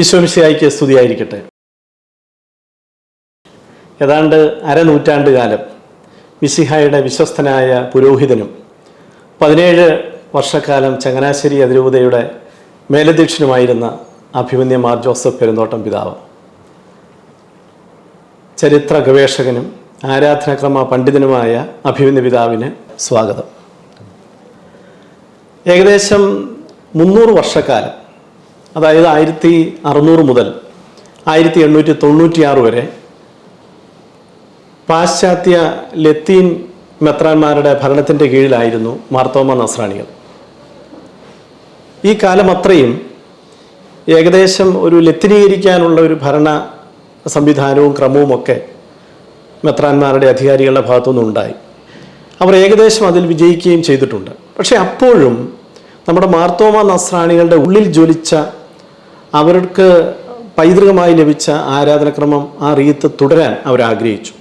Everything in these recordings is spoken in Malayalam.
ഈശോമിശിയായിക്ക് സ്തുതിയായിരിക്കട്ടെ. ഏതാണ്ട് അരനൂറ്റാണ്ട് കാലം മിസിഹായുടെ വിശ്വസ്തനായ പുരോഹിതനും പതിനേഴ് വർഷക്കാലം ചങ്ങനാശ്ശേരി അതിരൂപതയുടെ മേലധ്യക്ഷനുമായിരുന്ന അഭിമന്യ മാർ ജോസഫ് പെരുന്തോട്ടം പിതാവ്. ചരിത്ര ഗവേഷകനും ആരാധനാക്രമ പണ്ഡിതനുമായ അഭിമന്യ പിതാവിന് സ്വാഗതം. ഏകദേശം മുന്നൂറ് വർഷക്കാലം അതായത് ആയിരത്തി അറുന്നൂറ് മുതൽ ആയിരത്തി എണ്ണൂറ്റി തൊണ്ണൂറ്റിയാറ് വരെ പാശ്ചാത്യ ലത്തീൻ മെത്രാന്മാരുടെ ഭരണത്തിന്റെ കീഴിലായിരുന്നു മാർത്തോമ നസ്രാണികൾ. ഈ കാലം അത്രയും ഏകദേശം ഒരു ലത്തിനീകരിക്കാനുള്ള ഒരു ഭരണ സംവിധാനവും ക്രമവും ഒക്കെ മെത്രാന്മാരുടെ അധികാരികളുടെ ഭാഗത്തുനിന്നും ഉണ്ടായി. അവർ ഏകദേശം അതിൽ വിജയിക്കുകയും ചെയ്തിട്ടുണ്ട്. പക്ഷേ അപ്പോഴും നമ്മുടെ മാർത്തോമ നസ്രാണികളുടെ ഉള്ളിൽ ജ്വലിച്ച അവർക്ക് പൈതൃകമായി ലഭിച്ച ആരാധനക്രമം ആ റീത്ത് തുടരാൻ അവരാഗ്രഹിച്ചു.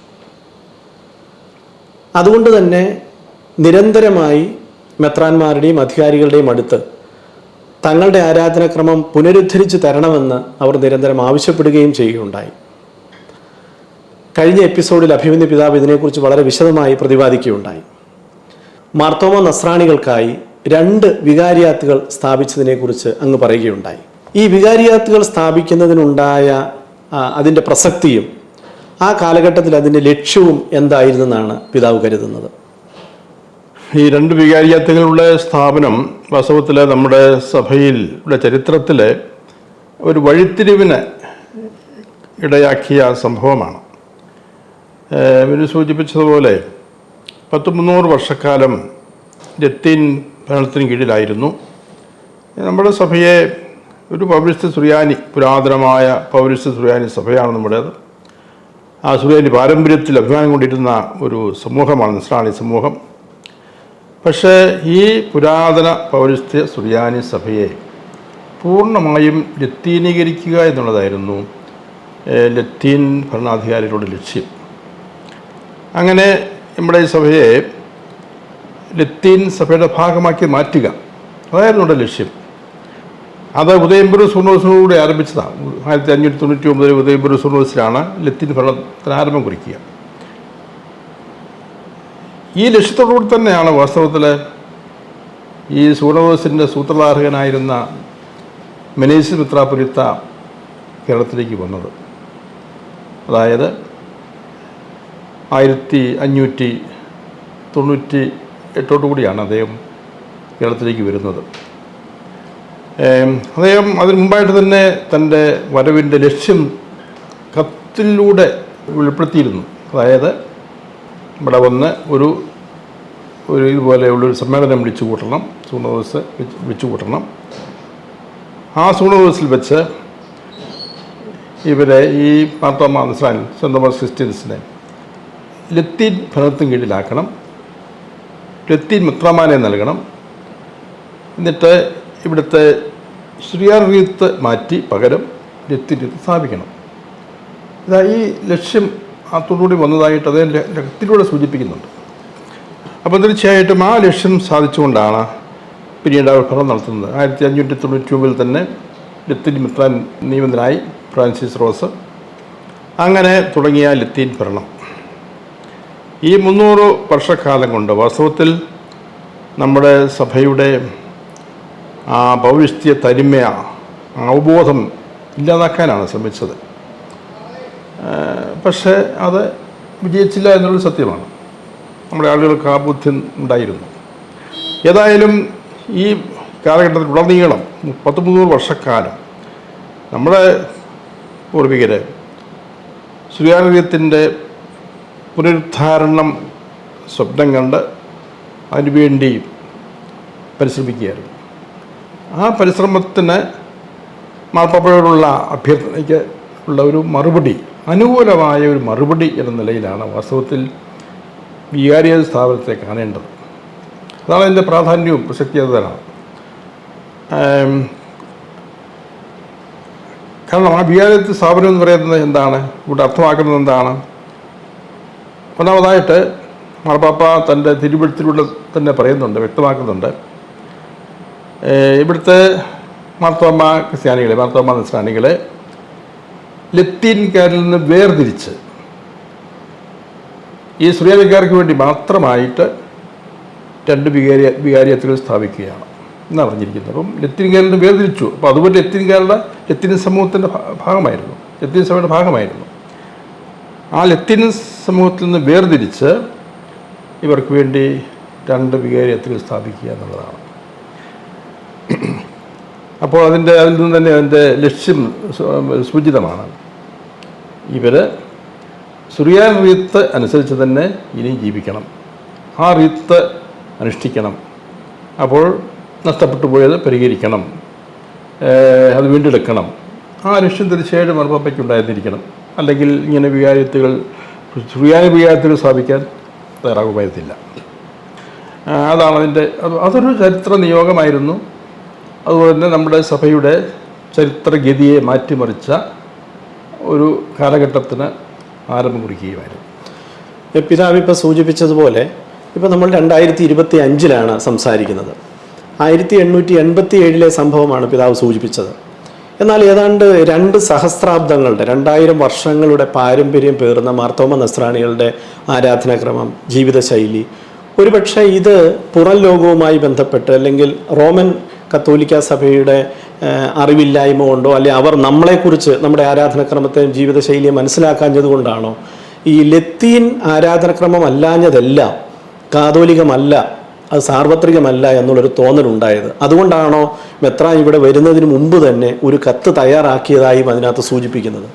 അതുകൊണ്ട് തന്നെ നിരന്തരമായി മെത്രാന്മാരുടെയും അധികാരികളുടെയും അടുത്ത് തങ്ങളുടെ ആരാധനക്രമം പുനരുദ്ധരിച്ച് തരണമെന്ന് അവർ നിരന്തരം ആവശ്യപ്പെടുകയും ചെയ്യുകയുണ്ടായി. കഴിഞ്ഞ എപ്പിസോഡിൽ അഭിമന്യ പിതാവ് ഇതിനെക്കുറിച്ച് വളരെ വിശദമായി പ്രതിപാദിക്കുകയുണ്ടായി. മാർത്തോമ നസ്രാണികൾക്കായി രണ്ട് വികാരിയാത്തുകൾ സ്ഥാപിച്ചതിനെക്കുറിച്ച് അങ്ങ് പറയുകയുണ്ടായി. ഈ വികാരിയാത്തുകൾ സ്ഥാപിക്കുന്നതിനുണ്ടായ അതിന്റെ പ്രസക്തിയും ആ കാലഘട്ടത്തിൽ അതിന്റെ ലക്ഷ്യവും എന്തായിരുന്നെന്നാണ് പിതാവ് കരുതുന്നത്. ഈ രണ്ട് വികാരിയാത്തുകളുടെ സ്ഥാപനം വാസ്തവത്തിൽ നമ്മുടെ സഭയിൽ ചരിത്രത്തിലെ ഒരു വഴിത്തിരിവിന് ഇടയാക്കിയ സംഭവമാണ്. ഇവർ സൂചിപ്പിച്ചതുപോലെ പത്ത് മുന്നൂറ് വർഷക്കാലം ലത്തീൻ ഭരണത്തിന് കീഴിലായിരുന്നു. നമ്മുടെ സഭയെ ഒരു പൗരസ്ത്യ സുറിയാനി പുരാതനമായ പൗരസ്ത്യ സുറിയാനി സഭയാണ് നമ്മുടേത് ആ സുറിയാനി പാരമ്പര്യത്തിൽ അഭിമാനം കൊണ്ടിരുന്ന ഒരു സമൂഹമാണ് നിസ്രാണി സമൂഹം. പക്ഷേ ഈ പുരാതന പൗരസ്ത്യ സുറിയാനി സഭയെ പൂർണമായും ലത്തീനീകരിക്കുക എന്നുള്ളതായിരുന്നു ലത്തീൻ ഭരണാധികാരികളുടെ ലക്ഷ്യം. അങ്ങനെ നമ്മുടെ ഈ സഭയെ ലത്തീൻ സഭയുടെ ഭാഗമാക്കി മാറ്റുക അതായിരുന്നു നമ്മുടെ ലക്ഷ്യം. അത് ഉദയംപുര സുനോസിനോടുകൂടി ആരംഭിച്ചതാണ്. ആയിരത്തി അഞ്ഞൂറ്റി തൊണ്ണൂറ്റി ഒമ്പതിൽ ഉദയംപുരം സുനോസിലാണ് ലത്തിൻ ഭരണത്തിന് ആരംഭം കുറിക്കുക. ഈ ലക്ഷ്യത്തോടുകൂടി തന്നെയാണ് വാസ്തവത്തിൽ ഈ സൂണവോസിന്റെ സൂത്രധാരകനായിരുന്ന മെനേസ് മിത്രാപുരിത്ത കേരളത്തിലേക്ക് വന്നത്. അതായത് ആയിരത്തി അഞ്ഞൂറ്റി തൊണ്ണൂറ്റി എട്ടോടുകൂടിയാണ് അദ്ദേഹം കേരളത്തിലേക്ക് വരുന്നത്. അദ്ദേഹം അതിന് മുമ്പായിട്ട് തന്നെ തന്റെ വരവിന്റെ ലക്ഷ്യം കത്തിലൂടെ വെളിപ്പെടുത്തിയിരുന്നു. അതായത് ഇവിടെ വന്ന് ഒരു ഒരു ഇതുപോലെയുള്ളൊരു സമ്മേളനം വിളിച്ചു കൂട്ടണം സൂണോസ് വിളിച്ചു കൂട്ടണം. ആ സൂണോസിൽ വെച്ച് ഇവരെ ഈ മാർത്തോമ നസ്രാൻ സ്വന്തം ക്രിസ്ത്യൻസിനെ ലത്തീൻ ഭരണത്തിന് കീഴിലാക്കണം ലത്തീൻ മിത്രമാനെ നൽകണം. എന്നിട്ട് ഇവിടുത്തെ ശ്രീയാർഗീത്ത് മാറ്റി പകരം രത്തിരീത്ത് സ്ഥാപിക്കണം. ഇതാ ഈ ലക്ഷ്യം അത്തോടുകൂടി തൊടുകൂടി വന്നതായിട്ട് അതേ രക്തത്തിലൂടെ സൂചിപ്പിക്കുന്നുണ്ട്. അപ്പോൾ തീർച്ചയായിട്ടും ആ ലക്ഷ്യം സാധിച്ചുകൊണ്ടാണ് പിന്നീട് അവർ നടത്തുന്നത്. ആയിരത്തി അഞ്ഞൂറ്റി തൊണ്ണൂറ്റി ഒമ്പതിൽ തന്നെ ലത്തീൻ മിത്രാൻ നിയമിതനായി ഫ്രാൻസിസ് റോസ് അങ്ങനെ തുടങ്ങിയ ലത്തീൻ ഭരണം. ഈ മുന്നൂറ് വർഷക്കാലം കൊണ്ട് വാസ്തവത്തിൽ നമ്മുടെ സഭയുടെ ആ ഭവിഷ്യ തരിമയ അവബോധം ഇല്ലാതാക്കാനാണ് ശ്രമിച്ചത്. പക്ഷേ അത് വിജയിച്ചില്ല എന്നുള്ളത് സത്യമാണ്. നമ്മുടെ ആളുകൾക്ക് ആ ബുദ്ധി ഉണ്ടായിരുന്നു. ഏതായാലും ഈ കാലഘട്ടത്തിൽ ഉടനീളം പത്ത് മുന്നൂറ് വർഷക്കാലം നമ്മുടെ പൂർവികർ സുര്യാനീയത്തിന്റെ പുനരുദ്ധാരണം സ്വപ്നം കണ്ട് അതിനുവേണ്ടി പരിശ്രമിക്കുകയായിരുന്നു. ആ പരിശ്രമത്തിന് മാർപ്പാപ്പയോടുള്ള അഭ്യർത്ഥനയ്ക്ക് ഉള്ള ഒരു മറുപടി അനുകൂലമായ ഒരു മറുപടി എന്ന നിലയിലാണ് വാസ്തവത്തിൽ വികാരിയ സ്ഥാപനത്തെ കാണേണ്ടത്. അതാണ് അതിന്റെ പ്രാധാന്യവും പ്രസക്തി അത് തന്നെയാണ് കാരണം ആ വികാരത്തിൽ സ്ഥാപനം എന്ന് പറയുന്നത് എന്താണ്? ഇവിടെ അർത്ഥമാക്കുന്നത് എന്താണ്? ഒന്നാമതായിട്ട് മാർപ്പാപ്പ തന്റെ തിരുവഴുത്തിലൂടെ തന്നെ പറയുന്നുണ്ട് വ്യക്തമാക്കുന്നുണ്ട്. ഇവിടുത്തെ മാർത്തോമ ക്രിസ്ത്യാനികളെ മാർത്തോമ നസ്രാണികളെ ലത്തീൻകാരിൽ നിന്ന് വേർതിരിച്ച് ഈ സുറിയാനിക്കാർക്ക് വേണ്ടി മാത്രമായിട്ട് രണ്ട് വികാരി വികാരിയത്തുകൾ സ്ഥാപിക്കുകയാണ് എന്നാണ് പറഞ്ഞിരിക്കുന്നത് അപ്പം ലത്തീൻകാരിൽ നിന്ന് വേർതിരിച്ചു. അപ്പോൾ അതുപോലെ ലത്തീൻകാരുടെ ലത്തീൻ സമൂഹത്തിന്റെ ഭാഗമായിരുന്നു. ലത്തീൻ സഭയുടെ ഭാഗമായിരുന്നു. ആ ലത്തീൻ സമൂഹത്തിൽ നിന്ന് വേർതിരിച്ച് ഇവർക്ക് വേണ്ടി രണ്ട് വികാരിയത്തുകൾ സ്ഥാപിക്കുക എന്നുള്ളതാണ്. അപ്പോൾ അതിന്റെ അതിൽ നിന്ന് തന്നെ അതിന്റെ ലക്ഷ്യം സൂചിതമാണ്. ഇവർ സുറിയാൻ റീത്ത് അനുസരിച്ച് തന്നെ ഇനി ജീവിക്കണം. ആ റീത്ത് അനുഷ്ഠിക്കണം. അപ്പോൾ നഷ്ടപ്പെട്ടു പോയത് പരിഹരിക്കണം. അത് വീണ്ടെടുക്കണം. ആ ലക്ഷ്യം തീർച്ചയായിട്ടും മറുപപ്പയ്ക്ക് ഉണ്ടായിരുന്നിരിക്കണം. അല്ലെങ്കിൽ ഇങ്ങനെ വികാരത്തുകൾ സുറിയാനി വികാരത്തുകൾ സ്ഥാപിക്കാൻ തയ്യാറാകുമായിരുന്നില്ല. അതാണ് അതിന്റെ അതൊരു ചരിത്ര നിയോഗമായിരുന്നു. അതുപോലെ തന്നെ നമ്മുടെ സഭയുടെ ചരിത്രഗതിയെ മാറ്റിമറിച്ച ഒരു കാലഘട്ടത്തിന് ആരംഭം കുറിക്കുകയുമായിരുന്നു. പിതാവ് ഇപ്പോൾ സൂചിപ്പിച്ചതുപോലെ ഇപ്പോൾ നമ്മൾ രണ്ടായിരത്തി ഇരുപത്തി അഞ്ചിലാണ് സംസാരിക്കുന്നത്. ആയിരത്തി എണ്ണൂറ്റി എൺപത്തി ഏഴിലെ സംഭവമാണ് പിതാവ് സൂചിപ്പിച്ചത്. എന്നാൽ ഏതാണ്ട് രണ്ട് സഹസ്രാബ്ദങ്ങളുടെ രണ്ടായിരം വർഷങ്ങളുടെ പാരമ്പര്യം പേറുന്ന മാർത്തോമ നസ്രാണികളുടെ ആരാധനാക്രമം ജീവിതശൈലി ഒരുപക്ഷെ ഇത് പുറം ലോകവുമായി ബന്ധപ്പെട്ട് അല്ലെങ്കിൽ റോമൻ കത്തോലിക്ക സഭയുടെ അറിവില്ലായ്മ കൊണ്ടോ അല്ലെ അവർ നമ്മളെക്കുറിച്ച് നമ്മുടെ ആരാധനക്രമത്തെയും ജീവിതശൈലിയെ മനസ്സിലാക്കാഞ്ഞത് കൊണ്ടാണോ? ഈ ലത്തീൻ ആരാധനക്രമം അല്ലാഞ്ഞതല്ല കാതോലികമല്ല അത് സാർവത്രികമല്ല എന്നുള്ളൊരു തോന്നലുണ്ടായത്. അതുകൊണ്ടാണോ മെത്ര ഇവിടെ വരുന്നതിന് മുമ്പ് തന്നെ ഒരു കത്ത് തയ്യാറാക്കിയതായും അതിനകത്ത് സൂചിപ്പിക്കുന്നത്?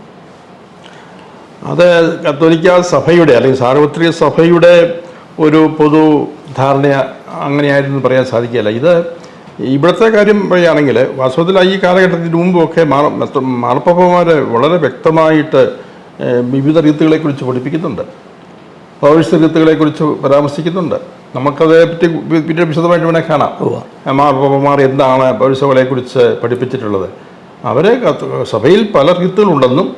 അത് കത്തോലിക്ക സഭയുടെ അല്ലെങ്കിൽ സാർവത്രിക സഭയുടെ ഒരു പൊതു ധാരണ അങ്ങനെയായിരുന്നു പറയാൻ സാധിക്കില്ല ഇത് ഇവിടുത്തെ കാര്യം പറയുകയാണെങ്കിൽ വാസ്തവത്തിൽ ഈ കാലഘട്ടത്തിന് മുമ്പൊക്കെ മാർ മാർപ്പപ്പമാർ വളരെ വ്യക്തമായിട്ട് വിവിധ രീതികളെ കുറിച്ച് പഠിപ്പിക്കുന്നുണ്ട്. പൗരസ്ത്യ റീത്തുകളെക്കുറിച്ച് പരാമർശിക്കുന്നുണ്ട്. നമുക്കതേ പറ്റി പിന്നീട് വിശദമായിട്ട് വേണേൽ കാണാം. മാർപ്പാപ്പമാർ എന്താണ് പൗരസഭകളെക്കുറിച്ച് പഠിപ്പിച്ചിട്ടുള്ളത്? അവരെ സഭയിൽ പല റീത്തുകളുണ്ടെന്നും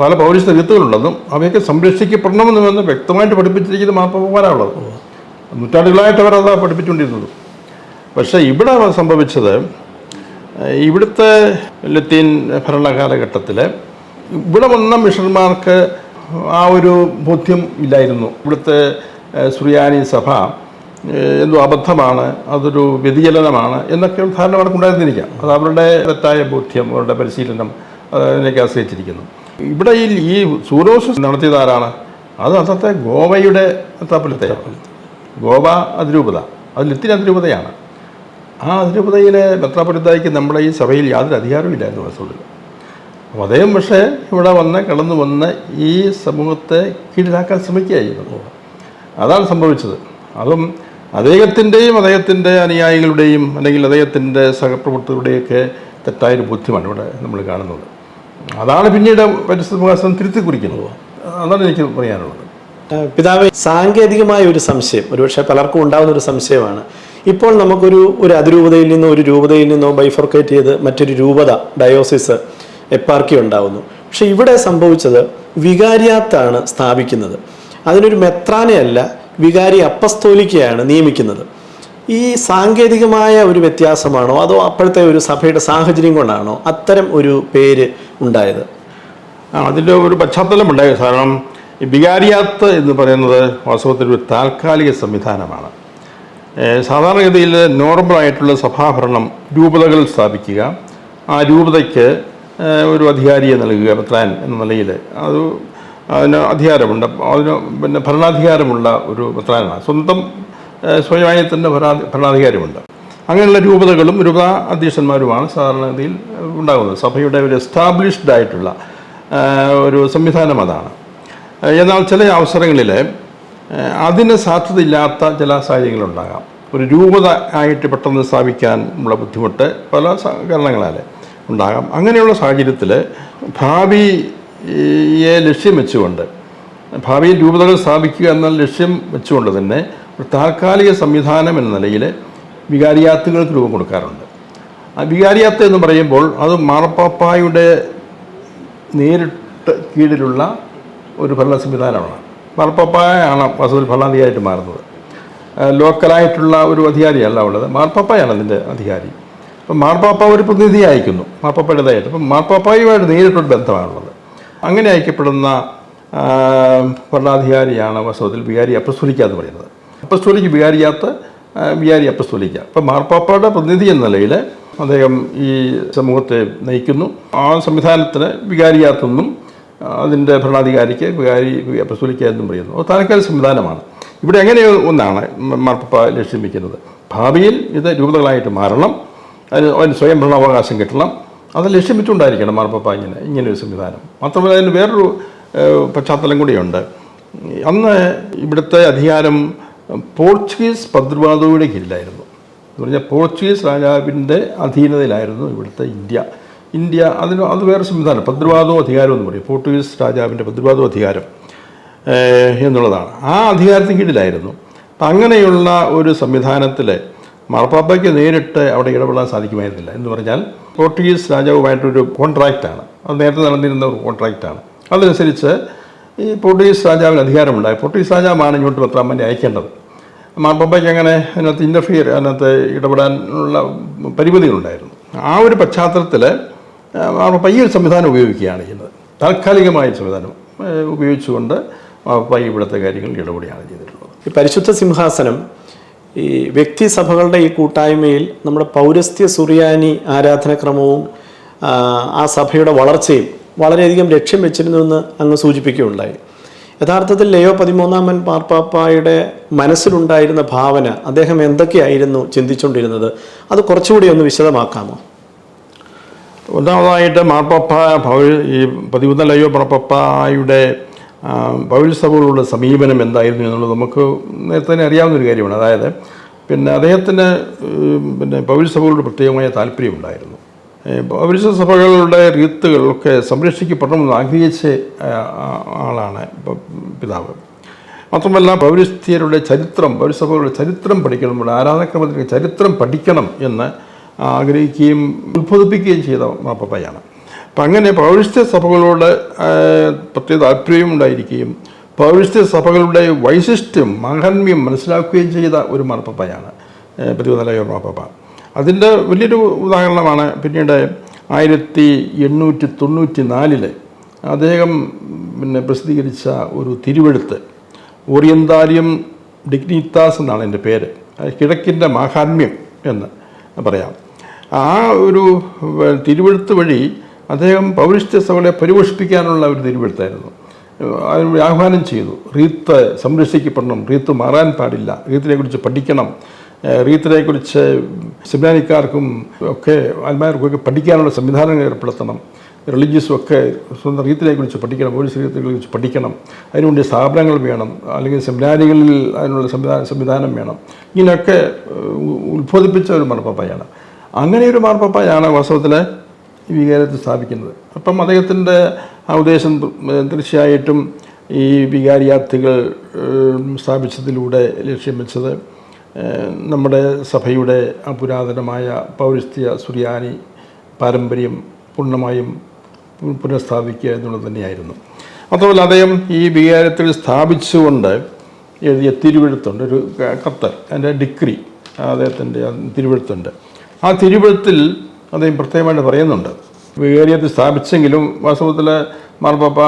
പല പൗരസ്ത്യ റീത്തുകളുണ്ടെന്നും അവയൊക്കെ സംരക്ഷിക്കപ്പെടണമെന്നുമെന്ന് വ്യക്തമായിട്ട് പഠിപ്പിച്ചിരിക്കുന്ന മാർപ്പാപ്പമാരാണുള്ളത്. നൂറ്റാണ്ടുകളായിട്ട് അവരതാണ് പഠിപ്പിച്ചുകൊണ്ടിരുന്നത്. പക്ഷേ ഇവിടെ സംഭവിച്ചത്. ഇവിടുത്തെ ലത്തീൻ ഭരണ കാലഘട്ടത്തിൽ ഇവിടെ വന്ന മിഷന്മാർക്ക് ആ ഒരു ബോധ്യം ഇല്ലായിരുന്നു. ഇവിടുത്തെ സുറിയാനി സഭ എന്തോ അബദ്ധമാണ് അതൊരു വ്യതിചലനമാണ് എന്നൊക്കെ ധാരണ അവർക്കുണ്ടായിരുന്നിരിക്കാം അത് അവരുടെ തെറ്റായ ബോധ്യം അവരുടെ പരിശീലനം അതിനൊക്കെ ആശ്രയിച്ചിരിക്കുന്നു. ഇവിടെ ഈ ഈ സൂരോസ് നടത്തിയത് ആരാണ്? അത് അന്നത്തെ ഗോവയുടെ തപ്പലത്തെ ഗോവ അതിരൂപത. അത് ലത്തിൻ അതിരൂപതയാണ്. ആ അതിരൂപതയിലെ മെത്രാപ്പൊലിത്തായിക്ക് നമ്മളെ ഈ സഭയിൽ യാതൊരു അധികാരവും എന്ന് വാസ്തവത്തിൽ അപ്പോൾ അദ്ദേഹം പക്ഷേ ഇവിടെ വന്ന് കടന്നു വന്ന് ഈ സമൂഹത്തെ കീഴിലാക്കാൻ ശ്രമിക്കുകയായിരുന്നു. അതാണ് സംഭവിച്ചത്. അതും അദ്ദേഹത്തിന്റെയും അദ്ദേഹത്തിന്റെ അനുയായികളുടെയും അല്ലെങ്കിൽ അദ്ദേഹത്തിന്റെ സഹപ്രവർത്തകരുടെയൊക്കെ തെറ്റായൊരു ബോധ്യമാണ് ഇവിടെ നമ്മൾ കാണുന്നത്. അതാണ് പിന്നീട് പരിസ്ഥിതി തിരുത്തി കുറിക്കുന്നത് അതാണ് എനിക്ക് പറയാനുള്ളത്. പിതാവ് സാങ്കേതികമായ ഒരു സംശയം ഒരുപക്ഷെ പലർക്കും ഉണ്ടാകുന്ന ഒരു സംശയമാണ്. ഇപ്പോൾ നമുക്കൊരു ഒരു അതിരൂപതയിൽ നിന്നോ ഒരു രൂപതയിൽ നിന്നോ ബൈഫർക്കേറ്റ് ചെയ്ത് മറ്റൊരു രൂപത ഡയോസിസ് എപ്പാർക്കി ഉണ്ടാവുന്നു. പക്ഷെ ഇവിടെ സംഭവിച്ചത് വികാരിയാത്താണ് സ്ഥാപിക്കുന്നത്. അതിനൊരു മെത്രാനെയല്ല വികാരി അപ്പസ്തോലിക്കയാണ് നിയമിക്കുന്നത്. ഈ സാങ്കേതികമായ ഒരു വ്യത്യാസമാണോ അതോ അപ്പോഴത്തെ ഒരു സഭയുടെ സാഹചര്യം കൊണ്ടാണോ അത്തരം ഒരു പേര് ഉണ്ടായത്? അതിന്റെ ഒരു പശ്ചാത്തലമുണ്ടായി കാരണം വികാരിയാത്ത് എന്ന് പറയുന്നത് വാസ്തവത്തിൽ ഒരു താൽക്കാലിക സംവിധാനമാണ്. സാധാരണഗതിയിൽ നോർമലായിട്ടുള്ള സഭാഭരണം രൂപതകൾ സ്ഥാപിക്കുക ആ രൂപതയ്ക്ക് ഒരു അധികാരിയെ നൽകുക മെത്രാൻ എന്ന നിലയിൽ. അത് അതിന് അധികാരമുണ്ട്. അതിന് പിന്നെ ഭരണാധികാരമുള്ള ഒരു മെത്രാനാണ്. സ്വന്തം സ്വയമായി തന്നെ ഭരണ ഭരണാധികാരമുണ്ട്. അങ്ങനെയുള്ള രൂപതകളും രൂപ അധ്യക്ഷന്മാരുമാണ് സാധാരണഗതിയിൽ ഉണ്ടാകുന്നത്. സഭയുടെ ഒരു എസ്റ്റാബ്ലിഷ്ഡ് ആയിട്ടുള്ള ഒരു സംവിധാനം അതാണ്. എന്നാൽ ചില അവസരങ്ങളിൽ അതിന് സാധ്യതയില്ലാത്ത ചില സാഹചര്യങ്ങളുണ്ടാകാം. ഒരു രൂപത ആയിട്ട് പെട്ടെന്ന് സ്ഥാപിക്കാൻ ഉള്ള ബുദ്ധിമുട്ട് പല കാരണങ്ങളാൽ ഉണ്ടാകാം. അങ്ങനെയുള്ള സാഹചര്യത്തിൽ ഭാവിയെ ലക്ഷ്യം വെച്ചുകൊണ്ട് ഭാവിയിൽ രൂപതകൾ സ്ഥാപിക്കുക എന്ന ലക്ഷ്യം വെച്ചുകൊണ്ട് തന്നെ ഒരു താൽക്കാലിക സംവിധാനം എന്ന നിലയിൽ വികാരിയാത്തുകൾക്ക് രൂപം കൊടുക്കാറുണ്ട്. ആ വികാരിയാത്ത് എന്ന് പറയുമ്പോൾ അത് മാർപ്പാപ്പായുടെ നേരിട്ട് കീഴിലുള്ള ഒരു ഭരണ സംവിധാനമാണ്. മാർപ്പാപ്പായാണ് വസൂൽ ഭരണാധികാരിയായിട്ട് മാറുന്നത്. ലോക്കലായിട്ടുള്ള ഒരു അധികാരിയല്ല ഉള്ളത്. മാർപ്പാപ്പായാണ് അതിന്റെ അധികാരി. അപ്പം മാർപ്പാപ്പ ഒരു പ്രതിനിധി അയക്കുന്നു മാർപ്പാപ്പയുടേതായിട്ട്. അപ്പം മാർപ്പാപ്പായുമായിട്ട് നേരിട്ടൊരു ബന്ധമാണുള്ളത്. അങ്ങനെ അയക്കപ്പെടുന്ന ഭരണാധികാരിയാണ് വാസ്തവത്തിൽ വികാരി അപ്പസ്തോലിക്ക എന്ന് പറയുന്നത്. അപ്രസ്തുലിക്ക് വികാരിയാത്ത വികാരി അപ്പസ്തോലിക്ക അപ്പം മാർപ്പാപ്പയുടെ പ്രതിനിധി എന്ന നിലയിൽ അദ്ദേഹം ഈ സമൂഹത്തെ നയിക്കുന്നു. ആ സംവിധാനത്തിന് വികാരിയാത്തെന്നും അതിന്റെ ഭരണാധികാരിക്ക് വികാരി പ്രസൂലിക്കായിരുന്നു പറയുന്നു. അത് താൽക്കാലിക സംവിധാനമാണ്. ഇവിടെ എങ്ങനെ ഒന്നാണ് മാർപ്പാപ്പ ലക്ഷ്യം വയ്ക്കുന്നത് ഭാവിയിൽ ഇത് രൂപതകളായിട്ട് മാറണം. അതിന് അതിന് സ്വയം ഭരണാവകാശം കിട്ടണം. അത് ലക്ഷ്യം വെച്ചുകൊണ്ടായിരിക്കണം മാർപ്പാപ്പ ഇങ്ങനെ ഇങ്ങനെ ഒരു സംവിധാനം. മാത്രമല്ല അതിന് വേറൊരു പശ്ചാത്തലം കൂടിയുണ്ട്. അന്ന് ഇവിടുത്തെ അധികാരം പോർച്ചുഗീസ് പദ്രവാദയുടെ കീഴിലായിരുന്നു എന്ന് പറഞ്ഞാൽ പോർച്ചുഗീസ് രാജാവിന്റെ അധീനതയിലായിരുന്നു ഇവിടുത്തെ ഇന്ത്യ. ഇന്ത്യ അതിന് അത് വേറെ സംവിധാനം. പദ്രവാദോ അധികാരം എന്ന് പറയും. പോർട്ടുഗീസ് രാജാവിന്റെ ഭദ്രവാദവും അധികാരം എന്നുള്ളതാണ്. ആ അധികാരത്തിന് കീഴിലായിരുന്നു. അങ്ങനെയുള്ള ഒരു സംവിധാനത്തിൽ മറപ്പാപ്പയ്ക്ക് നേരിട്ട് അവിടെ ഇടപെടാൻ സാധിക്കുമായിരുന്നില്ല. എന്ന് പറഞ്ഞാൽ പോർട്ടുഗീസ് രാജാവുമായിട്ടൊരു കോൺട്രാക്റ്റാണ്. അത് നേരത്തെ നടന്നിരുന്ന ഒരു കോൺട്രാക്റ്റാണ്. അതനുസരിച്ച് ഈ പോർട്ടുഗീസ് രാജാവിന് അധികാരമുണ്ടായി. പോർട്ടുഗീസ് രാജാവാണ് ഇങ്ങോട്ട് പത്രാമ്മന്റെ അയക്കേണ്ടത്. മാർപ്പാപ്പയ്ക്ക് അങ്ങനെ അതിനകത്ത് ഇന്റർഫിയർ അതിനകത്ത് ഇടപെടാനുള്ള പരിമിതികളുണ്ടായിരുന്നു. ആ ഒരു പശ്ചാത്തലത്തിൽ ഒരു സംവിധാനം ഉപയോഗിക്കുകയാണ് ചെയ്യുന്നത്. താൽക്കാലികമായ സംവിധാനം ഉപയോഗിച്ചുകൊണ്ട് പയ്യ ഇവിടുത്തെ കാര്യങ്ങൾ ഇടപെടുകയാണ് ചെയ്തിട്ടുള്ളത്. ഈ പരിശുദ്ധ സിംഹാസനം ഈ വ്യക്തിസഭകളുടെ ഈ കൂട്ടായ്മയിൽ നമ്മുടെ പൗരസ്ത്യ സുറിയാനി ആരാധനക്രമവും ആ, സഭയുടെ വളർച്ചയും വളരെയധികം ലക്ഷ്യം വെച്ചിരുന്നുവെന്ന് അങ്ങ് സൂചിപ്പിക്കുകയുണ്ടായി. യഥാർത്ഥത്തിൽ ലയോ പതിമൂന്നാമൻ മാർപ്പാപ്പായുടെ മനസ്സിലുണ്ടായിരുന്ന ഭാവന അദ്ദേഹം എന്തൊക്കെയായിരുന്നു ചിന്തിച്ചുകൊണ്ടിരുന്നത്? അത് കുറച്ചുകൂടി ഒന്ന് വിശദമാക്കാമോ? ഒന്നാമതായിട്ട് മാർപ്പാപ്പ പൗര ഈ പതിവുന്നലയോ ലയോ മാർപ്പാപ്പായുടെ ആ, പൗരസഭകളുടെ സമീപനം എന്തായിരുന്നു എന്നുള്ളത് നമുക്ക് നേരത്തെ തന്നെ അറിയാവുന്ന ഒരു കാര്യമാണ്. അതായത് പിന്നെ അദ്ദേഹത്തിന് പിന്നെ പൗരസഭകളുടെ പ്രത്യേകമായ താല്പര്യമുണ്ടായിരുന്നു. ഏ, പൗരസഭകളുടെ റീത്തുകളൊക്കെ സംരക്ഷിക്കപ്പെടണമെന്ന് ആഗ്രഹിച്ച ആളാണ് പിതാവ്. മാത്രമല്ല പൗരസ്ത്യരുടെ ചരിത്രം പൗരസഭകളുടെ ചരിത്രം പഠിക്കണം ആരാധനക്രമത്തിന്റെ ചരിത്രം പഠിക്കണം എന്ന് ആഗ്രഹിക്കുകയും ഉത്ബോധിപ്പിക്കുകയും ചെയ്ത മാപ്പപ്പയാണ്. അപ്പം അങ്ങനെ പൗരസ്ത്യ സഭകളോട് പ്രത്യേക താല്പര്യവും ഉണ്ടായിരിക്കുകയും പൗരസ്ത്യ സഭകളുടെ വൈശിഷ്ട്യം മാഹാത്മ്യം മനസ്സിലാക്കുകയും ചെയ്ത ഒരു മാർപ്പപ്പയാണ് പ്രതിപതലയോർ മാപ്പപ്പ. അതിന്റെ വലിയൊരു ഉദാഹരണമാണ് പിന്നീട് ആയിരത്തി എണ്ണൂറ്റി തൊണ്ണൂറ്റി നാലിൽ അദ്ദേഹം പിന്നെ പ്രസിദ്ധീകരിച്ച ഒരു തിരുവെഴുത്ത് ഓറിയന്താലിയം ഡിഗ്നിത്താസ് എന്നാണ് എന്റെ പേര്. കിഴക്കിന്റെ മാഹാത്മ്യം എന്ന് പറയാം. ആ ഒരു തിരുവെഴുത്ത് വഴി അദ്ദേഹം പൗരിഷ്ട്യ സഭകളെ പരിപോഷിപ്പിക്കാനുള്ള ഒരു തിരുവെഴുത്തായിരുന്നു. അതിന് ആഹ്വാനം ചെയ്തു. റീത്ത് സംരക്ഷിക്കപ്പെടണം. റീത്ത് മാറാൻ പാടില്ല. റീത്തിനെക്കുറിച്ച് പഠിക്കണം. റീത്തിനെക്കുറിച്ച് സിബാനിക്കാർക്കും ഒക്കെ ആത്മാർക്കൊക്കെ പഠിക്കാനുള്ള സംവിധാനങ്ങൾ ഏർപ്പെടുത്തണം. റിലീജിയസും ഒക്കെ സ്വന്തം റീത്തിനെക്കുറിച്ച് പഠിക്കണം. പോലീസ് റീത്തിനെക്കുറിച്ച് പഠിക്കണം. അതിനുവേണ്ടി സ്ഥാപനങ്ങൾ വേണം. അല്ലെങ്കിൽ സെമിനാരികളിൽ അതിനുള്ള സംവിധാന സംവിധാനം വേണം. ഇങ്ങനെയൊക്കെ ഉത്ബോധിപ്പിച്ച ഒരു മാർപ്പാപ്പയാണ് അങ്ങനെ ഒരു മാർപ്പാപ്പയാണ് വാസ്തവത്തിൽ ഈ വികാരത്തെ സ്ഥാപിക്കുന്നത്. അപ്പം അദ്ദേഹത്തിന്റെ ആ ഉദ്ദേശം തീർച്ചയായിട്ടും ഈ വികാരിയാർത്ഥികൾ സ്ഥാപിച്ചതിലൂടെ ലക്ഷ്യം വെച്ചത് നമ്മുടെ സഭയുടെ ആ പുരാതനമായ പൗരസ്ത്യ സുറിയാനി പാരമ്പര്യം പൂർണമായും പുനഃസ്ഥാപിക്കുക എന്നുള്ളത് തന്നെയായിരുന്നു. മാത്രമല്ല അദ്ദേഹം ഈ വികാരത്തിൽ സ്ഥാപിച്ചുകൊണ്ട് എഴുതിയ തിരുവെഴുത്തുണ്ട് ഒരു കത്ത് അതിന്റെ ഡിഗ്രി അദ്ദേഹത്തിന്റെ തിരുവെഴുത്തുണ്ട്. ആ തിരുവഴുത്തിൽ അദ്ദേഹം പ്രത്യേകമായിട്ട് പറയുന്നുണ്ട്. വികാരിയത്തിൽ സ്ഥാപിച്ചെങ്കിലും വാസ്തവത്തിൽ മാർപ്പാപ്പ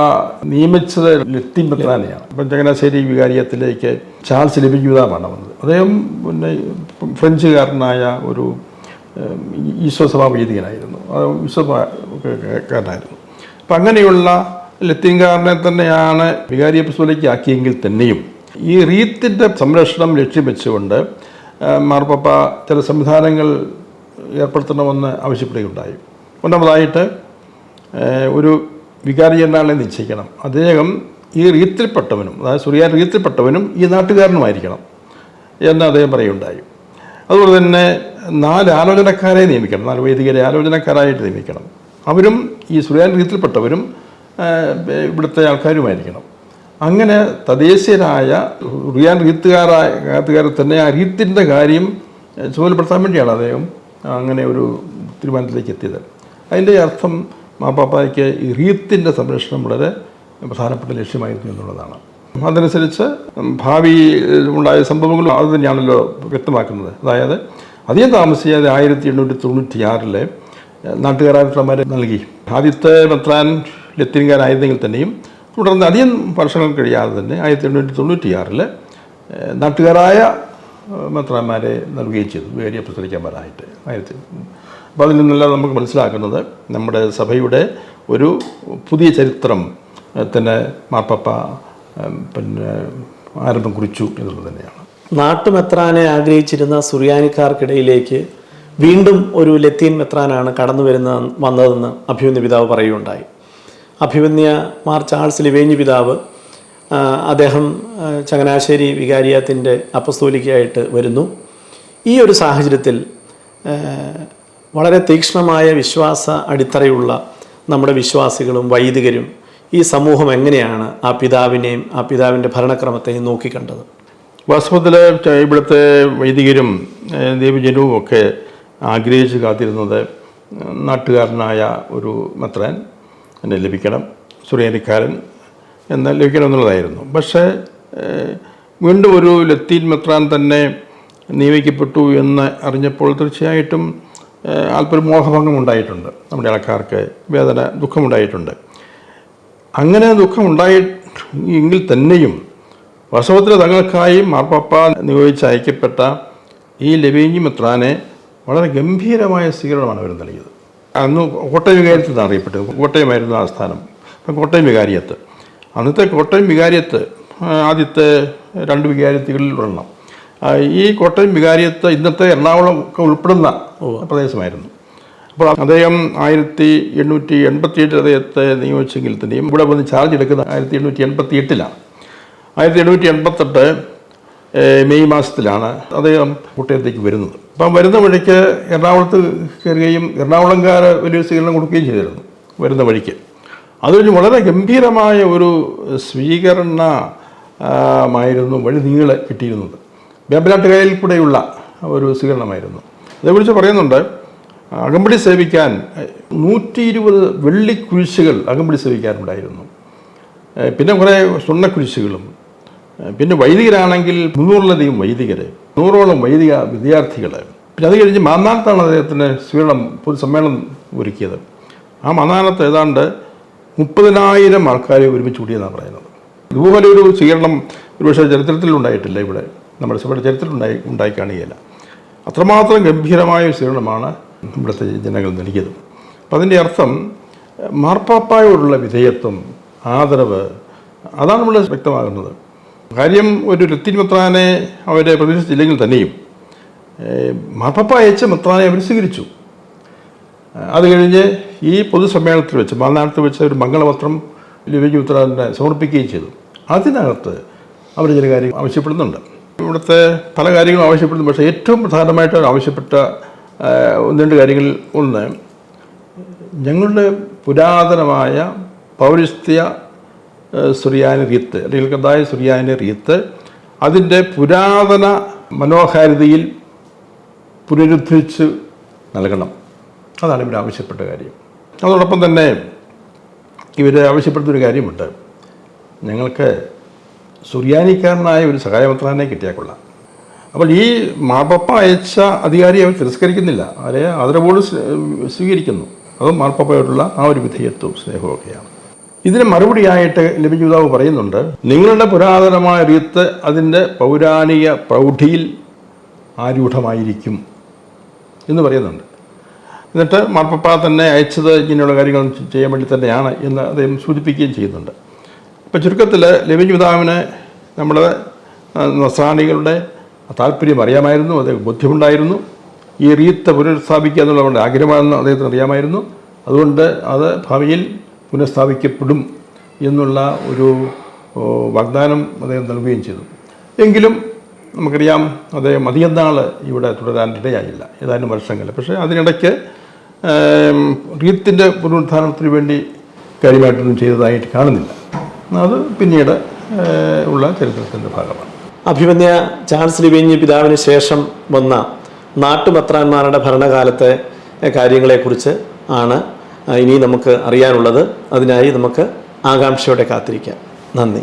നിയമിച്ചത് ലത്തീൻ മെത്രാനെയാണ് ഇപ്പം ചങ്ങനാശ്ശേരി വികാരിയത്തിലേക്ക് ചാൾസ് ലഭിക്കുന്നതാണ് വന്നത്. അദ്ദേഹം പിന്നെ ഫ്രഞ്ചുകാരനായ ഒരു ഈശ്വസഭാ ഈശോ സഭാ വൈദികനായിരുന്നു അത് ഈശോ കാരനായിരുന്നു. അപ്പം അങ്ങനെയുള്ള ലത്തീൻകാരനെ തന്നെയാണ് വികാരിയ പുസ്തകത്തിലേക്ക് ആക്കിയെങ്കിൽ തന്നെയും ഈ റീത്തിന്റെ സംരക്ഷണം ലക്ഷ്യം വെച്ചുകൊണ്ട് മാർപ്പാപ്പ ചില സംവിധാനങ്ങൾ ഏർപ്പെടുത്തണമെന്ന് ആവശ്യപ്പെടുകയുണ്ടായി. ഒന്നാമതായിട്ട് ഒരു വികാരി ജനറാളെ നിശ്ചയിക്കണം. അദ്ദേഹം ഈ റീത്തിൽപ്പെട്ടവനും അതായത് സുറിയാൻ റീത്തിൽപ്പെട്ടവനും ഈ നാട്ടുകാരനുമായിരിക്കണം എന്ന് അദ്ദേഹം പറയുകയുണ്ടായി. അതുപോലെ തന്നെ നാല് ആലോചനക്കാരെ നിയമിക്കണം നാല് വൈദികരെ ആലോചനക്കാരായിട്ട് നിയമിക്കണം. അവരും ഈ സുറിയാൻ റീത്തിൽപ്പെട്ടവരും ഇവിടുത്തെ ആൾക്കാരുമായിരിക്കണം. അങ്ങനെ തദ്ദേശീയരായ റിയാൻ റീത്തുകാരായ കാത്തുകാരെ തന്നെ ആ റീത്തിന്റെ കാര്യം ചുമതലപ്പെടുത്താൻ വേണ്ടിയാണ് അദ്ദേഹം അങ്ങനെ ഒരു തീരുമാനത്തിലേക്ക് എത്തിയത്. അതിന്റെ അർത്ഥം മാപ്പാപ്പായ്ക്ക് ഈ റീത്തിന്റെ സംരക്ഷണം വളരെ പ്രധാനപ്പെട്ട ലക്ഷ്യമായിരുന്നു എന്നുള്ളതാണ്. അതനുസരിച്ച് ഭാവി ഉണ്ടായ സംഭവങ്ങളും അത് തന്നെയാണല്ലോ വ്യക്തമാക്കുന്നത്. അതായത് അധികം താമസിയാതെ ആയിരത്തി എണ്ണൂറ്റി തൊണ്ണൂറ്റി ആറിൽ നാട്ടുകാരായ നൽകി. ആദ്യത്തെ മെത്രാൻ ലത്തീൻകാരായിരുന്നെങ്കിൽ തന്നെയും തുടർന്ന് അധികം വർഷങ്ങൾ കഴിയാതെ തന്നെ ആയിരത്തി എണ്ണൂറ്റി തൊണ്ണൂറ്റിയാറിൽ നാട്ടുകാരായ മെത്രാന്മാരെ നൽകുകയും ചെയ്തു. വേരിയ പ്രസരിക്കാന്മാരായിട്ട് ആയിരത്തി അപ്പോൾ അതിൽ നിന്നെല്ലാം നമുക്ക് മനസ്സിലാക്കുന്നത് നമ്മുടെ സഭയുടെ ഒരു പുതിയ ചരിത്രം തന്നെ മാർപ്പാപ്പ പിന്നെ ആരംഭം കുറിച്ചു എന്നുള്ളത് തന്നെയാണ്. നാട്ടുമെത്രാനെ ആഗ്രഹിച്ചിരുന്ന സുറിയാനിക്കാർക്കിടയിലേക്ക് വീണ്ടും ഒരു ലത്തീൻ മെത്രാനാണ് കടന്നു വരുന്ന വന്നതെന്ന് അഭിമന്യ പിതാവ് പറയുകയുണ്ടായി. അഭിമന്യ മാർ ചാൾസ് ലിവേഞ്ഞ് പിതാവ് അദ്ദേഹം ചങ്ങനാശ്ശേരി വികാരിയത്തിന്റെ അപ്പസ്തോലിക്കയായിട്ട് വരുന്നു. ഈ ഒരു സാഹചര്യത്തിൽ വളരെ തീക്ഷ്ണമായ വിശ്വാസ അടിത്തറയുള്ള നമ്മുടെ വിശ്വാസികളും വൈദികരും ഈ സമൂഹം എങ്ങനെയാണ് ആ പിതാവിനെയും ആ പിതാവിന്റെ ഭരണക്രമത്തെയും നോക്കിക്കണ്ടത്? വാസ്തവത്തിൽ ഇവിടുത്തെ വൈദികരും ദേവജനവും ഒക്കെ ആഗ്രഹിച്ച് കാത്തിരുന്നത് നാട്ടുകാരനായ ഒരു മെത്രാൻ എന്നെ ലഭിക്കണം സുറിയാനിക്കാരൻ എന്ന് ലഭിക്കണം എന്നുള്ളതായിരുന്നു പക്ഷേ വീണ്ടും ഒരു ലത്തീൻ മെത്രാൻ തന്നെ നിയമിക്കപ്പെട്ടു എന്ന് അറിഞ്ഞപ്പോൾ തീർച്ചയായിട്ടും അല്പൊരു അല്പം മോഹഭംഗം ഉണ്ടായിട്ടുണ്ട്. നമ്മുടെ ആൾക്കാർക്ക് വേദന ദുഃഖമുണ്ടായിട്ടുണ്ട്. അങ്ങനെ ദുഃഖമുണ്ടായി എങ്കിൽ തന്നെയും വാസ്തവത്തിൽ തങ്ങൾക്കായി മാർപ്പാപ്പ നിയോഗിച്ച് അയക്കപ്പെട്ട ഈ ലവീഞ്ഞി മെത്രാനെ വളരെ ഗംഭീരമായ സ്വീകരണമാണ് അവർ നൽകിയത്. അന്ന് കോട്ടയം വികാരത്തിൽ നിന്നാണ് അറിയപ്പെട്ടത്. കോട്ടയമായിരുന്നു ആ സ്ഥാനം. അപ്പം കോട്ടയം വികാരിയത്ത്. അന്നത്തെ കോട്ടയം വികാരിയത്ത് ആദ്യത്തെ രണ്ട് വികാരിയത്തുകളിൽ ഒരെണ്ണം. ഈ കോട്ടയം വികാരിയത്ത് ഇന്നത്തെ എറണാകുളം ഒക്കെ ഉൾപ്പെടുന്ന പ്രദേശമായിരുന്നു. അപ്പോൾ അദ്ദേഹം ആയിരത്തി എണ്ണൂറ്റി എൺപത്തി എട്ടിൽ അദ്ദേഹത്തെ നിയോഗിച്ചെങ്കിൽ തന്നെയും ഇവിടെ വന്ന് ചാർജ് എടുക്കുന്ന ആയിരത്തി എണ്ണൂറ്റി എൺപത്തി എട്ടിലാണ് ആയിരത്തി എണ്ണൂറ്റി എൺപത്തെട്ട് മെയ് മാസത്തിലാണ് അദ്ദേഹം കോട്ടയത്തേക്ക് വരുന്നത്. അപ്പം വരുന്ന വഴിക്ക് എറണാകുളത്ത് കയറുകയും എറണാകുളംകാർ വലിയ സ്വീകരണം കൊടുക്കുകയും ചെയ്തിരുന്നു. വരുന്ന വഴിക്ക്. അത് വളരെ ഗംഭീരമായ ഒരു സ്വീകരണമായിരുന്നു വഴി നീളെ കിട്ടിയിരുന്നത്. വേമ്പനാട്ടുകായലിൽ കൂടെയുള്ള ഒരു സ്വീകരണമായിരുന്നു. അതേക്കുറിച്ച് പറയുന്നുണ്ട് അകമ്പടി സേവിക്കാൻ നൂറ്റി ഇരുപത് വെള്ളിക്കുരിശുകൾ അകമ്പടി സേവിക്കാനുണ്ടായിരുന്നു. പിന്നെ കുറേ സ്വർണക്കുരിശുകളും. പിന്നെ വൈദികരാണെങ്കിൽ മുന്നൂറിലധികം വൈദികർ നൂറോളം വൈദിക വിദ്യാർത്ഥികൾ പിന്നെ അത് കഴിഞ്ഞ് മാന്നാനത്താണ് അദ്ദേഹത്തിന് സ്വീകരണം പൊതുസമ്മേളനം ഒരുക്കിയത്. ആ മാന്നാനത്ത് ഏതാണ്ട് മുപ്പതിനായിരം ആൾക്കാരെ ഒരുമിച്ച് കൂടിയെന്നാണ് പറയുന്നത്. ഇതുപോലെ ഒരു സ്വീകരണം ഒരുപക്ഷെ ചരിത്രത്തിൽ ഉണ്ടായിട്ടില്ല ഇവിടെ. നമ്മുടെ സഭയുടെ ചരിത്രത്തിൽ ഉണ്ടായി കാണുകയില്ല അത്രമാത്രം ഗംഭീരമായ ഒരു സ്വീകരണമാണ് ഇവിടുത്തെ ജനങ്ങൾ നൽകിയത്. അപ്പം അതിന്റെ അർത്ഥം മാർപ്പാപ്പായോടുള്ള വിധേയത്വം ആദരവ് അതാണ് നമ്മൾ വ്യക്തമാകുന്നത്. കാര്യം ഒരു ലത്തീൻ മെത്രാനെ അവരെ പ്രതീക്ഷിച്ചില്ലെങ്കിൽ തന്നെയും മാർപ്പാപ്പ അയച്ച മെത്രാനെ അവർ സ്വീകരിച്ചു. അത് കഴിഞ്ഞ് ഈ പൊതുസമ്മേളനത്തിൽ വെച്ച് മാനാനത്ത് വെച്ച് ഒരു മംഗളപത്രം ലിവിജ് ഉത്തരാദിനെ സമർപ്പിക്കുകയും ചെയ്തു. അതിനകത്ത് അവർ ചില കാര്യങ്ങൾ ആവശ്യപ്പെടുന്നുണ്ട്. ഇവിടുത്തെ പല കാര്യങ്ങളും ആവശ്യപ്പെടുന്നു പക്ഷേ ഏറ്റവും പ്രധാനമായിട്ട് ആവശ്യപ്പെട്ട ഒന്ന് രണ്ട് കാര്യങ്ങളിൽ ഒന്ന് ഞങ്ങളുടെ പുരാതനമായ പൗരസ്ത്യ സുറിയാനി റീത്ത് അല്ലെങ്കിൽ കഥായ സുറിയാനി റീത്ത് അതിന്റെ പുരാതന മനോഹാരിതയിൽ പുനരുദ്ധരിച്ച് നൽകണം. അതാണ് ഇവർ ആവശ്യപ്പെട്ട കാര്യം. അതോടൊപ്പം തന്നെ ഇവർ ആവശ്യപ്പെടുത്തൊരു കാര്യമുണ്ട്. ഞങ്ങൾക്ക് സുറിയാനിക്കാരനായ ഒരു സഹായപത്രാനെ കിട്ടിയാൽ കൊള്ളാം. അപ്പോൾ ഈ മാർപ്പപ്പ അയച്ച അധികാരി അവർ തിരസ്കരിക്കുന്നില്ല. അവരെ ആദരവോട് സ്വീകരിക്കുന്നു. അതും മാർപ്പപ്പയോടുള്ള ആ ഒരു വിധേയത്വവും സ്നേഹമൊക്കെയാണ് ഇതിന് മറുപടിയായിട്ട് ലഭിക്കുതാവ് പറയുന്നുണ്ട് നിങ്ങളുടെ പുരാതനമായ റീത്ത് അതിന്റെ പൗരാണിക പ്രൗഢിയിൽ ആരൂഢമായിരിക്കും എന്ന് പറയുന്നുണ്ട്. എന്നിട്ട് മാർപ്പപ്പ തന്നെ അയച്ചത് ഇങ്ങനെയുള്ള കാര്യങ്ങൾ ചെയ്യാൻ വേണ്ടി തന്നെയാണ് എന്ന് അദ്ദേഹം സൂചിപ്പിക്കുകയും ചെയ്യുന്നുണ്ട്. അപ്പോൾ ചുരുക്കത്തിൽ ലെവി പിതാവിന് നമ്മുടെ നസ്രാണികളുടെ താല്പര്യം അറിയാമായിരുന്നു അദ്ദേഹം ബുദ്ധിമുണ്ടായിരുന്നു ഈ റീത്ത് പുനഃസ്ഥാപിക്കുക എന്നുള്ള അവരുടെ ആഗ്രഹമാണെന്ന് അദ്ദേഹത്തിന് അറിയാമായിരുന്നു. അതുകൊണ്ട് അത് ഭാവിയിൽ പുനഃസ്ഥാപിക്കപ്പെടും എന്നുള്ള ഒരു വാഗ്ദാനം അദ്ദേഹം നൽകുകയും ചെയ്തു. എങ്കിലും നമുക്കറിയാം അദ്ദേഹം അധികം നാൾ ഇവിടെ തുടരാൻ ഇടയായില്ല ഏതാനും വർഷങ്ങൾ പക്ഷേ അതിനിടയ്ക്ക് റീത്തിന്റെ പുനരുദ്ധാരണത്തിന് വേണ്ടി കാര്യമായിട്ടൊന്നും ചെയ്തതായിട്ട് കാണുന്നില്ല. അത് പിന്നീട് ഉള്ള ചരിത്രത്തിന്റെ ഭാഗമാണ്. അഭിമന്യ ചാൾസ് ലിവിഞ്ഞ് പിതാവിന് ശേഷം വന്ന നാട്ടുപത്രാന്മാരുടെ ഭരണകാലത്തെ കാര്യങ്ങളെക്കുറിച്ച് ആണ് ഇനി നമുക്ക് അറിയാനുള്ളത്. അതിനായി നമുക്ക് ആകാംക്ഷയോടെ കാത്തിരിക്കാം. നന്ദി.